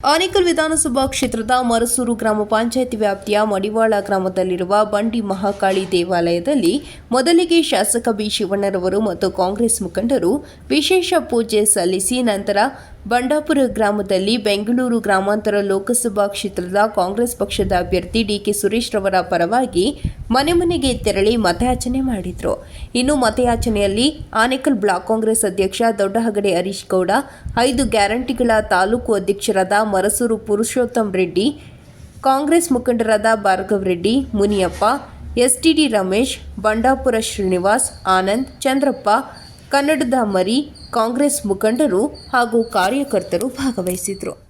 ಆನೇಕಲ್ ವಿಧಾನಸಭಾ ಕ್ಷೇತ್ರದ ಮರಸೂರು ಗ್ರಾಮ ಪಂಚಾಯಿತಿ ವ್ಯಾಪ್ತಿಯ ಮಡಿವಾಳ ಗ್ರಾಮದಲ್ಲಿರುವ ಬಂಡಿ ಮಹಾಕಾಳಿ ದೇವಾಲಯದಲ್ಲಿ ಮೊದಲಿಗೆ ಶಾಸಕ ಬಿ ಶಿವಣ್ಣರವರು ಮತ್ತು ಕಾಂಗ್ರೆಸ್ ಮುಖಂಡರು ವಿಶೇಷ ಪೂಜೆ ಸಲ್ಲಿಸಿ ನಂತರ ಬಂಡಾಪುರ ಗ್ರಾಮದಲ್ಲಿ ಬೆಂಗಳೂರು ಗ್ರಾಮಾಂತರ ಲೋಕಸಭಾ ಕ್ಷೇತ್ರದ ಕಾಂಗ್ರೆಸ್ ಪಕ್ಷದ ಅಭ್ಯರ್ಥಿ ಡಿಕೆ ಸುರೇಶ್ ರವರ ಪರವಾಗಿ ಮನೆ ಮನೆಗೆ ತೆರಳಿ ಮತಯಾಚನೆ ಮಾಡಿದರು. ಇನ್ನು ಮತಯಾಚನೆಯಲ್ಲಿ ಆನೇಕಲ್ ಬ್ಲಾಕ್ ಕಾಂಗ್ರೆಸ್ ಅಧ್ಯಕ್ಷ ದೊಡ್ಡಹಗಡೆ ಹರೀಶ್ ಗೌಡ, ಐದು ಗ್ಯಾರಂಟಿಗಳ ತಾಲೂಕು ಅಧ್ಯಕ್ಷರಾದ ಮರಸೂರು ಪುರುಷೋತ್ತಮ್ ರೆಡ್ಡಿ, ಕಾಂಗ್ರೆಸ್ ಮುಖಂಡರಾದ ಭಾರ್ಗವ್ ರೆಡ್ಡಿ, ಮುನಿಯಪ್ಪ, ಎಸ್ಟಿಡಿ ರಮೇಶ್, ಬಂಡಾಪುರ ಶ್ರೀನಿವಾಸ್, ಆನಂದ್, ಚಂದ್ರಪ್ಪ, ಕನ್ನಡದ ಮರಿ ಕಾಂಗ್ರೆಸ್ ಮುಖಂಡರು ಹಾಗೂ ಕಾರ್ಯಕರ್ತರು ಭಾಗವಹಿಸಿದರು.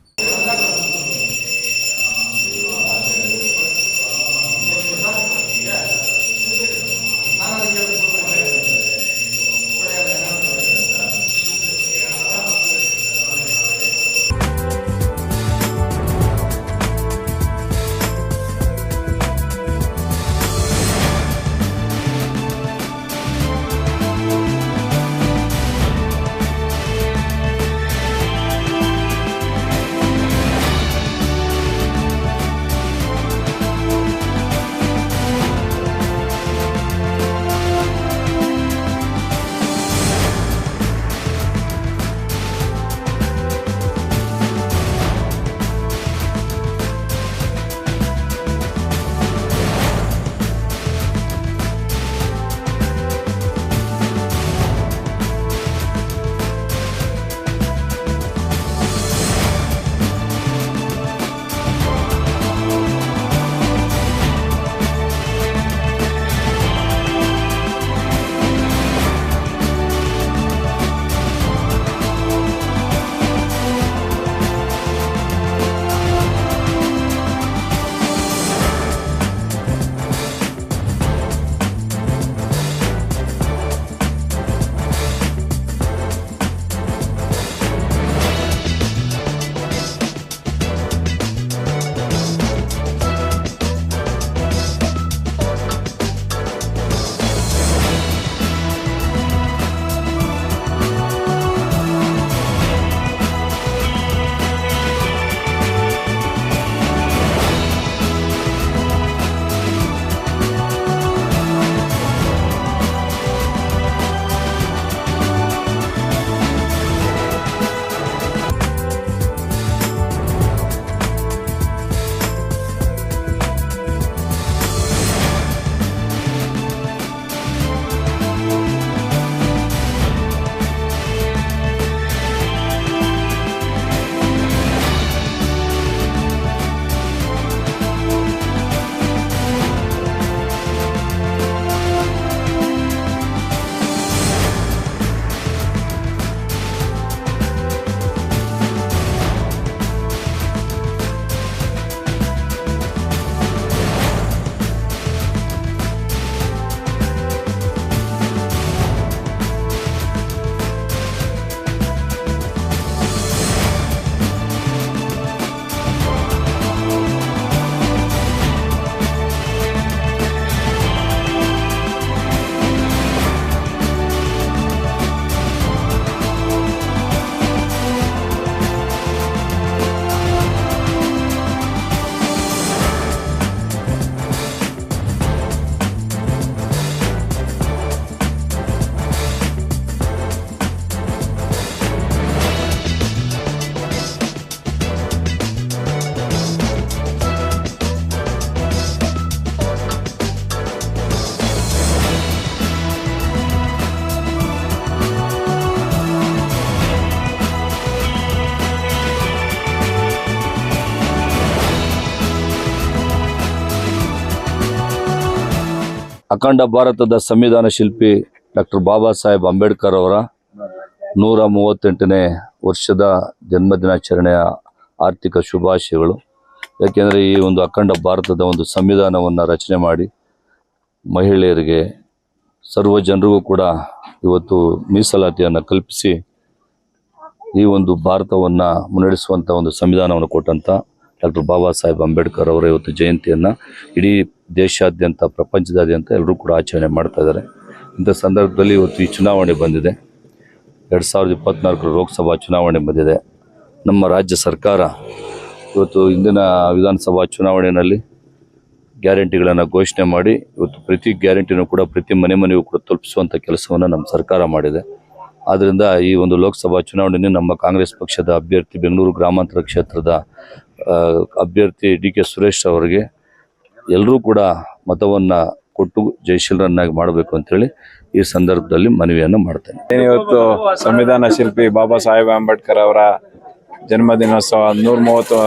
ಅಖಂಡ ಭಾರತದ ಸಂವಿಧಾನ ಶಿಲ್ಪಿ ಡಾಕ್ಟರ್ ಬಾಬಾ ಸಾಹೇಬ್ ಅಂಬೇಡ್ಕರ್ ಅವರ ನೂರ ಮೂವತ್ತೆಂಟನೇ ವರ್ಷದ ಜನ್ಮದಿನಾಚರಣೆಯ ಆರ್ಥಿಕ ಶುಭಾಶಯಗಳು. ಯಾಕೆಂದರೆ ಈ ಒಂದು ಅಖಂಡ ಭಾರತದ ಒಂದು ಸಂವಿಧಾನವನ್ನು ರಚನೆ ಮಾಡಿ ಮಹಿಳೆಯರಿಗೆ ಸರ್ವ ಜನರಿಗೂ ಕೂಡ ಇವತ್ತು ಮೀಸಲಾತಿಯನ್ನು ಕಲ್ಪಿಸಿ ಈ ಒಂದು ಭಾರತವನ್ನು ಮುನ್ನಡೆಸುವಂಥ ಒಂದು ಸಂವಿಧಾನವನ್ನು ಕೊಟ್ಟಂಥ ಡಾಕ್ಟರ್ ಬಾಬಾ ಸಾಹೇಬ್ ಅಂಬೇಡ್ಕರ್ ಅವರ ಇವತ್ತು ಜಯಂತಿಯನ್ನು ಇಡೀ ದೇಶಾದ್ಯಂತ, ಪ್ರಪಂಚದಾದ್ಯಂತ ಎಲ್ಲರೂ ಕೂಡ ಆಚರಣೆ ಮಾಡ್ತಾ ಇದ್ದಾರೆ. ಇಂಥ ಸಂದರ್ಭದಲ್ಲಿ ಇವತ್ತು ಈ ಚುನಾವಣೆ ಬಂದಿದೆ. ಎರಡು ಸಾವಿರದ ಇಪ್ಪತ್ತ್ನಾಲ್ಕರ ಲೋಕಸಭಾ ಚುನಾವಣೆ ಬಂದಿದೆ. ನಮ್ಮ ರಾಜ್ಯ ಸರ್ಕಾರ ಇವತ್ತು ಇಂದಿನ ವಿಧಾನಸಭಾ ಚುನಾವಣೆಯಲ್ಲಿ ಗ್ಯಾರಂಟಿಗಳನ್ನು ಘೋಷಣೆ ಮಾಡಿ, ಇವತ್ತು ಪ್ರತಿ ಗ್ಯಾರಂಟಿನೂ ಕೂಡ ಪ್ರತಿ ಮನೆ ಮನೆಗೂ ಕೂಡ ತಲುಪಿಸುವಂಥ ಕೆಲಸವನ್ನು ನಮ್ಮ ಸರ್ಕಾರ ಮಾಡಿದೆ. ಆದ್ದರಿಂದ ಈ ಒಂದು ಲೋಕಸಭಾ ಚುನಾವಣೆಯಲ್ಲಿ ನಮ್ಮ ಕಾಂಗ್ರೆಸ್ ಪಕ್ಷದ ಅಭ್ಯರ್ಥಿ ಬೆಂಗಳೂರು ಗ್ರಾಮಾಂತರ ಕ್ಷೇತ್ರದ ಅಭ್ಯರ್ಥಿ ಡಿ ಕೆ ಸುರೇಶ್ ಅವರಿಗೆ ಎಲ್ಲರೂ ಕೂಡ ಮತವನ್ನು ಕೊಟ್ಟು ಜಯಶೀಲರನ್ನಾಗಿ ಮಾಡಬೇಕು ಅಂತೇಳಿ ಈ ಸಂದರ್ಭದಲ್ಲಿ ಮನವಿಯನ್ನು ಮಾಡ್ತೇನೆ. ಇವತ್ತು ಸಂವಿಧಾನ ಶಿಲ್ಪಿ ಬಾಬಾ ಸಾಹೇಬ್ ಅಂಬೇಡ್ಕರ್ ಅವರ ಜನ್ಮದಿನೋತ್ಸವ, ನೂರ ಮೂವತ್ತು,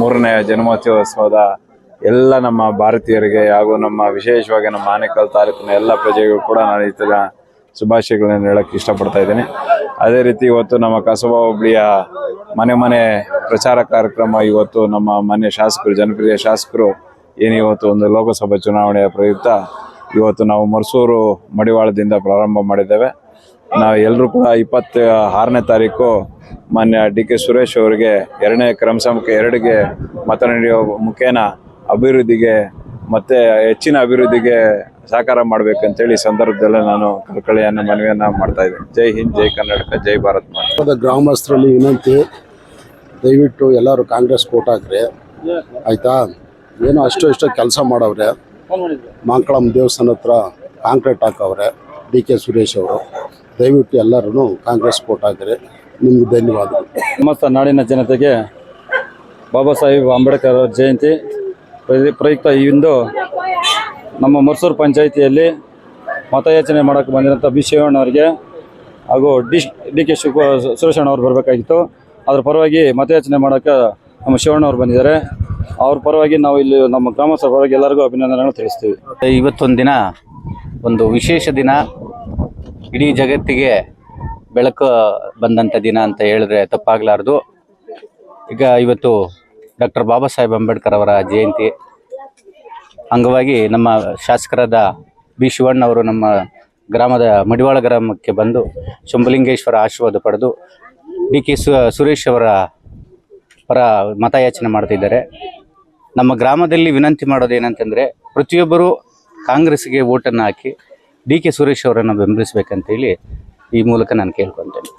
ಮೂರನೇ ಜನ್ಮೋತ್ಸವದ ಎಲ್ಲ ನಮ್ಮ ಭಾರತೀಯರಿಗೆ ಹಾಗೂ ನಮ್ಮ ವಿಶೇಷವಾಗಿ ನಮ್ಮ ಆನೇಕಲ್ ತಾಲೂಕಿನ ಎಲ್ಲ ಪ್ರಜೆಗೂ ಕೂಡ ನಾನು ಈ ಥರ ಶುಭಾಶಯಗಳನ್ನು ಹೇಳಕ್ಕೆ ಇಷ್ಟಪಡ್ತಾ ಇದ್ದೀನಿ. ಅದೇ ರೀತಿ ಇವತ್ತು ನಮ್ಮ ಕಸಬಾ ಹೋಬಳಿಯ ಮನೆ ಮನೆ ಪ್ರಚಾರ ಕಾರ್ಯಕ್ರಮ, ಇವತ್ತು ನಮ್ಮ ಮನೆ ಶಾಸಕರು, ಜನಪ್ರಿಯ ಶಾಸಕರು ಏನು ಇವತ್ತು ಒಂದು ಲೋಕಸಭಾ ಚುನಾವಣೆಯ ಪ್ರಯುಕ್ತ ಇವತ್ತು ನಾವು ಮರ್ಸೂರು ಮಡಿವಾಳದಿಂದ ಪ್ರಾರಂಭ ಮಾಡಿದ್ದೇವೆ. ನಾವು ಎಲ್ಲರೂ ಕೂಡ ಇಪ್ಪತ್ತ ಆರನೇ ತಾರೀಕು ಮಾನ್ಯ ಡಿ ಕೆ ಸುರೇಶ್ ಅವರಿಗೆ ಎರಡನೇ ಕ್ರಮಸಂಖ್ಯೆ ಎರಡಿಗೆ ಮತ ನೀಡುವ ಮುಖೇನ ಅಭಿವೃದ್ಧಿಗೆ ಮತ್ತು ಹೆಚ್ಚಿನ ಅಭಿವೃದ್ಧಿಗೆ ಸಹಕಾರ ಮಾಡಬೇಕಂತೇಳಿ ಸಂದರ್ಭದಲ್ಲೇ ನಾನು ಕಳಕಳಿಯನ್ನು ಮನವಿಯನ್ನು ಮಾಡ್ತಾ ಇದ್ದೀನಿ. ಜೈ ಹಿಂದ್, ಜೈ ಕರ್ನಾಟಕ, ಜೈ ಭಾರತ್. ಗ್ರಾಮಸ್ಥರಲ್ಲಿ ವಿನಂತಿ, ದಯವಿಟ್ಟು ಎಲ್ಲರೂ ಕಾಂಗ್ರೆಸ್ ಕೋಟ್ ಹಾಕ್ರಿ. ಆಯ್ತಾ? ಏನೋ ಅಷ್ಟು ಇಷ್ಟೋ ಕೆಲಸ ಮಾಡವ್ರೆ. ಮಾಂಕಳಂ ದೇವಸ್ಥಾನ ಹತ್ರ ಕಾಂಕ್ರೀಟ್ ಹಾಕವ್ರೆ ಡಿ ಕೆ ಸುರೇಶ್ ಅವರು. ದಯವಿಟ್ಟು ಎಲ್ಲರೂ ಕಾಂಗ್ರೆಸ್ ಸಪೋರ್ಟ್ ಹಾಕಿರಿ. ನಿಮ್ಗೆ ಧನ್ಯವಾದಗಳು. ಸಮಸ್ತ ನಾಡಿನ ಜನತೆಗೆ ಬಾಬಾ ಸಾಹೇಬ್ ಅಂಬೇಡ್ಕರ್ ಅವರ ಜಯಂತಿ ಪ್ರಯು- ಪ್ರಯುಕ್ತ ಇಂದು ನಮ್ಮ ಮರ್ಸೂರು ಪಂಚಾಯಿತಿಯಲ್ಲಿ ಮತಯಾಚನೆ ಮಾಡೋಕ್ಕೆ ಬಂದಿರೋಂಥ ಬಿ ಶಿವಣ್ಣವರಿಗೆ ಹಾಗೂ D D K Shiva Suresh ಅವ್ರು ಬರಬೇಕಾಗಿತ್ತು. ಅದ್ರ ಪರವಾಗಿ ಮತಯಾಚನೆ ಮಾಡೋಕ್ಕೆ ನಮ್ಮ ಶಿವಣ್ಣವ್ರು ಬಂದಿದ್ದಾರೆ. ಅವ್ರ ಪರವಾಗಿ ನಾವು ಇಲ್ಲಿ ನಮ್ಮ ಗ್ರಾಮಸ್ಥರ ಪರವಾಗಿ ಎಲ್ಲರಿಗೂ ಅಭಿನಂದನೆಗಳನ್ನು ತಿಳಿಸ್ತೀವಿ. ಇವತ್ತೊಂದು ದಿನ, ಒಂದು ವಿಶೇಷ ದಿನ. ಇಡೀ ಜಗತ್ತಿಗೆ ಬೆಳಕು ಬಂದಂಥ ದಿನ ಅಂತ ಹೇಳಿದ್ರೆ ತಪ್ಪಾಗಲಾರ್ದು. ಈಗ ಇವತ್ತು ಡಾಕ್ಟರ್ ಬಾಬಾ ಸಾಹೇಬ್ ಅಂಬೇಡ್ಕರ್ ಅವರ ಜಯಂತಿ. ಅಂಗವಾಗಿ ನಮ್ಮ ಶಾಸಕರಾದ ಬಿ ಶಿವಣ್ಣ ಅವರು ನಮ್ಮ ಗ್ರಾಮದ ಮಡಿವಾಳ ಗ್ರಾಮಕ್ಕೆ ಬಂದು, ಶಂಭುಲಿಂಗೇಶ್ವರ ಆಶೀರ್ವಾದ ಪಡೆದು, ಡಿ ಕೆ ಸುರೇಶ್ ಅವರ ಪರ ಮತಯಾಚನೆ ಮಾಡ್ತಿದ್ದಾರೆ. ನಮ್ಮ ಗ್ರಾಮದಲ್ಲಿ ವಿನಂತಿ ಮಾಡೋದು ಏನಂತಂದರೆ ಪ್ರತಿಯೊಬ್ಬರೂ ಕಾಂಗ್ರೆಸ್ಗೆ ಓಟನ್ನು ಹಾಕಿ ಡಿ ಕೆ ಸುರೇಶ್ ಅವರನ್ನು ಬೆಂಬಲಿಸಬೇಕಂತೇಳಿ ಈ ಮೂಲಕ ನಾನು ಕೇಳ್ಕೊತೇನೆ